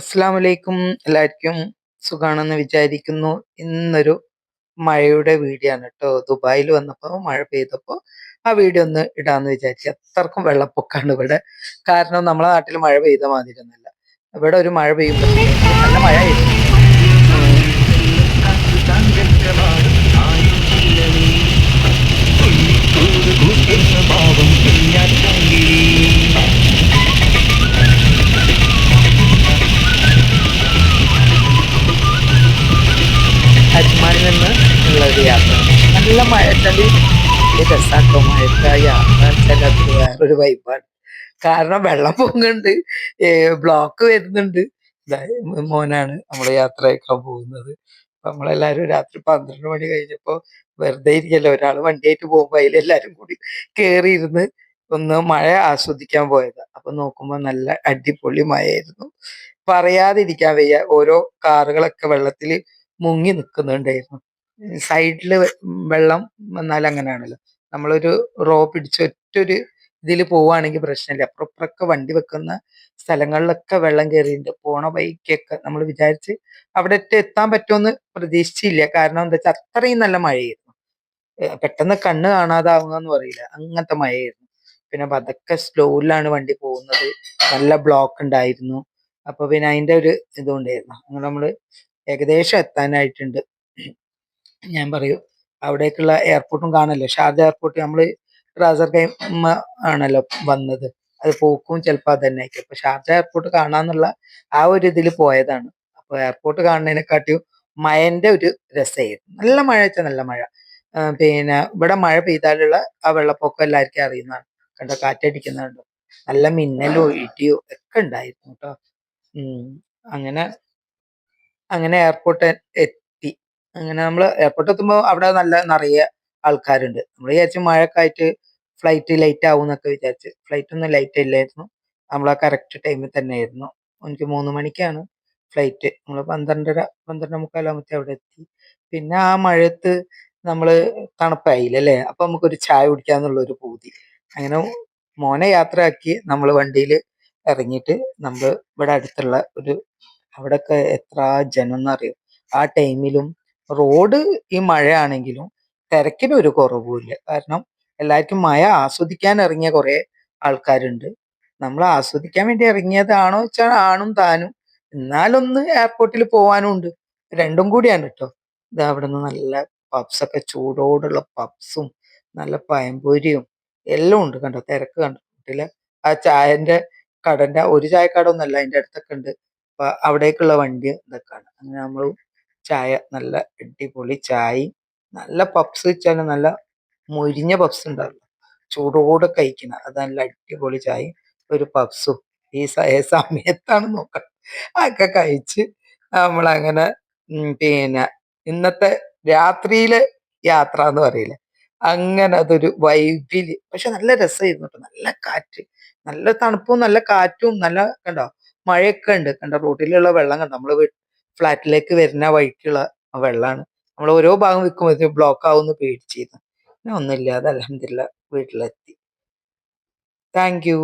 അസ്സാം വലൈക്കും എല്ലാവർക്കും സുഖാണെന്ന് വിചാരിക്കുന്നു. ഇന്നൊരു മഴയുടെ വീഡിയോ ആണ് കേട്ടോ. ദുബായിൽ വന്നപ്പോൾ മഴ പെയ്തപ്പോൾ ആ വീഡിയോ ഒന്ന് ഇടാന്ന് വിചാരിച്ചു. അത്രക്കും വെള്ളപ്പൊക്കാണ് ഇവിടെ. കാരണം നമ്മളെ നാട്ടിൽ മഴ പെയ്ത മാതിരി ഒന്നല്ല ഇവിടെ ഒരു മഴ പെയ്യുമ്പോൾ നല്ല മഴ ആയിരുന്നു അജ്മാനിൽ നിന്ന് ഉള്ള ഒരു യാത്ര. നല്ല മഴ ചളി മഴത്തെ യാത്ര. അത് വേറൊരു വൈബാണ് കാരണം വെള്ളം പൊങ്ങുന്നുണ്ട്. ബ്ലോക്ക് വരുന്നുണ്ട്. മോനാണ് നമ്മൾ യാത്ര അയക്കാൻ പോകുന്നത് നമ്മളെല്ലാരും രാത്രി പന്ത്രണ്ട് മണി കഴിഞ്ഞപ്പോ വെറുതെ ഇരിക്കല്ലോ? ഒരാൾ വണ്ടിയായിട്ട് പോകുമ്പോ അതിലെല്ലാരും കൂടി കേറിയിരുന്ന് ഒന്ന് മഴ ആസ്വദിക്കാൻ പോയത്. അപ്പൊ നോക്കുമ്പോ നല്ല അടിപൊളി മഴയായിരുന്നു. പറയാതിരിക്കാൻ വയ്യ. ഓരോ കാറുകളൊക്കെ വെള്ളത്തിൽ മുങ്ങി നിൽക്കുന്നുണ്ടായിരുന്നു സൈഡിൽ വെള്ളം വന്നാൽ അങ്ങനെയാണല്ലോ നമ്മളൊരു റോ പിടിച്ച് ഒറ്റൊരു ഇതിൽ പോവുകയാണെങ്കിൽ പ്രശ്നമില്ല. അപ്പുറപ്പുറൊക്കെ വണ്ടി വെക്കുന്ന സ്ഥലങ്ങളിലൊക്കെ വെള്ളം കയറിയിട്ടുണ്ട്. പോണ വൈക്കൊക്കെ നമ്മൾ വിചാരിച്ച് അവിടെ എത്താൻ പറ്റുമെന്ന് പ്രതീക്ഷിച്ചില്ല. കാരണം എന്താ വെച്ചാൽ അത്രയും നല്ല മഴയായിരുന്നു. പെട്ടെന്ന് കണ്ണ് കാണാതാവുക എന്ന് പറയില്ല അങ്ങനത്തെ മഴയായിരുന്നു. പിന്നെ പതുക്കെ സ്ലോയിലാണ് വണ്ടി പോകുന്നത്. നല്ല ബ്ലോക്ക് ഉണ്ടായിരുന്നു. അപ്പൊ പിന്നെ അതിന്റെ ഒരു ഇതുണ്ടായിരുന്നു. അങ്ങനെ നമ്മൾ ഏകദേശം എത്താനായിട്ടുണ്ട്. ഞാൻ പറയൂ അവിടേക്കുള്ള എയർപോർട്ടും കാണല്ലോ. ഷാർജ എയർപോർട്ട് നമ്മൾ റാസർ കൈമ ആണല്ലോ വന്നത്. അത് പോക്കും ചിലപ്പോൾ അത് തന്നെ അപ്പൊ ഷാർജ എയർപോർട്ട് കാണാന്നുള്ള ആ ഒരു ഇതിൽ പോയതാണ്. അപ്പൊ എയർപോർട്ട് കാണുന്നതിനെക്കാട്ടിയും മഴന്റെ ഒരു രസമായിരുന്നു. നല്ല മഴ വെച്ചാൽ നല്ല മഴ. പിന്നെ ഇവിടെ മഴ പെയ്താലുള്ള ആ വെള്ളപ്പൊക്കം എല്ലാവർക്കും അറിയുന്നതാണ്. കണ്ടോ കാറ്റടിക്കുന്നുണ്ടോ നല്ല മിന്നലോ ഇടിയോ ഒക്കെ ഉണ്ടായിരുന്നു കേട്ടോ. അങ്ങനെ അങ്ങനെ എയർപോർട്ട് എത്തി. അങ്ങനെ നമ്മൾ എയർപോർട്ട് എത്തുമ്പോൾ അവിടെ നല്ല നിറയെ ആൾക്കാരുണ്ട്. നമ്മൾ വിചാരിച്ചു മഴയൊക്കെ ആയിട്ട് ഫ്ലൈറ്റ് ലൈറ്റ് ആവും എന്നൊക്കെ വിചാരിച്ചു. ഫ്ലൈറ്റ് ഒന്നും ലൈറ്റ് ഇല്ലായിരുന്നു. നമ്മൾ ആ കറക്റ്റ് ടൈമിൽ തന്നെ ആയിരുന്നു എനിക്ക് മൂന്ന് മണിക്കാണ് ഫ്ലൈറ്റ് നമ്മൾ പന്ത്രണ്ടര പന്ത്രണ്ട് മുക്കാലാകുമ്പത്തേ അവിടെ എത്തി. പിന്നെ ആ മഴയത്ത് നമ്മൾ തണുപ്പായില്ല അല്ലേ? അപ്പൊ നമുക്കൊരു ചായ കുടിക്കാന്നുള്ള ഒരു പൂതി. അങ്ങനെ മോനെ യാത്രയാക്കി നമ്മൾ വണ്ടിയിൽ ഇറങ്ങിയിട്ട് നമ്മൾ ഇവിടെ അടുത്തുള്ള ഒരു അവിടെയൊക്കെ എത്ര ജനം എന്നറിയോ ആ ടൈമിലും റോഡ് ഈ മഴയാണെങ്കിലും തിരക്കിന് ഒരു കുറവുമില്ല. കാരണം എല്ലാവർക്കും മഴ ആസ്വദിക്കാൻ ഇറങ്ങിയ കുറേ ആൾക്കാരുണ്ട്. നമ്മൾ ആസ്വദിക്കാൻ വേണ്ടി ഇറങ്ങിയതാണോ വെച്ചാൽ ആണും താനും. എന്നാലൊന്ന് എയർപോർട്ടിൽ പോവാനും ഉണ്ട് രണ്ടും കൂടിയാണ് കേട്ടോ ഇത് അവിടെ നിന്ന് നല്ല പബ്സ് ഒക്കെ ചൂടോടുള്ള പബ്സും നല്ല പയമ്പൂരിയും എല്ലാം ഉണ്ട് കണ്ടോ? തിരക്ക് കണ്ടോ? ആ ചായന്റെ കടന്റെ ഒരു ചായക്കട ഒന്നല്ല അതിന്റെ അടുത്തൊക്കെ ഉണ്ട്. അപ്പൊ അവിടേക്കുള്ള വണ്ടി ഇതൊക്കെയാണ് അങ്ങനെ നമ്മൾ ചായ നല്ല അടിപൊളി ചായയും നല്ല പപ്സ് വെച്ചാൽ നല്ല മൊരിഞ്ഞ പപ്സ് ഉണ്ടാവില്ല. ചൂടോടെ കഴിക്കണം. അത് നല്ല അടിപൊളി ചായ ഒരു പപ്സും ഈ സമയത്താണ് നോക്കണം. അതൊക്കെ കഴിച്ച് നമ്മളങ്ങനെ പിന്നെ ഇന്നത്തെ രാത്രിയിലെ യാത്ര എന്ന് പറയില്ലേ? അങ്ങനെ അതൊരു വൈബിൽ പക്ഷെ നല്ല രസമായിരുന്നു കേട്ടോ നല്ല കാറ്റ്. നല്ല തണുപ്പും നല്ല കാറ്റും നല്ല കണ്ടോ? മഴയൊക്കെ ഉണ്ട്. കണ്ട? റോഡിലുള്ള വെള്ളം കണ്ട? നമ്മൾ ഫ്ലാറ്റിലേക്ക് വരുന്ന വഴിക്കുള്ള വെള്ളമാണ് നമ്മൾ ഓരോ ഭാഗം വെക്കുമ്പോൾ ബ്ലോക്ക് ആവുമെന്ന് പേടിച്ചിരുന്നു. പിന്നെ ഒന്നുമില്ലാതെ അലഹമില്ല വീട്ടിലെത്തി. Thank you